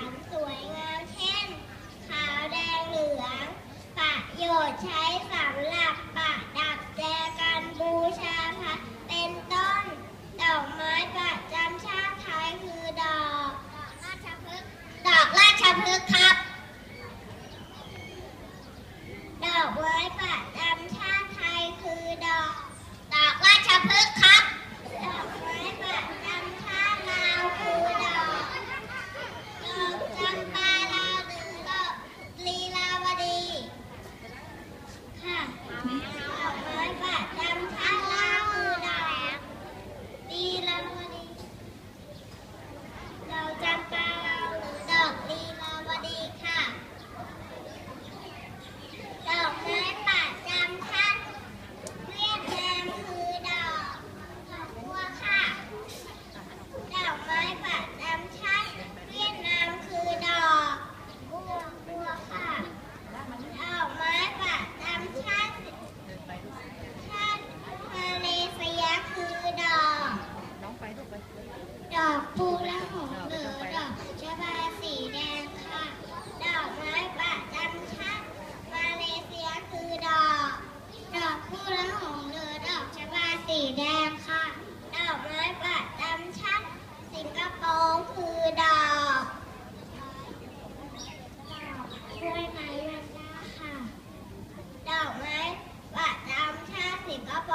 สัสวยงามเช่น ขาวแดงเหลือง ประโยชน์ใช้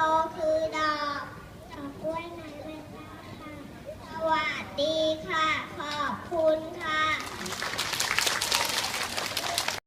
เราคือดาว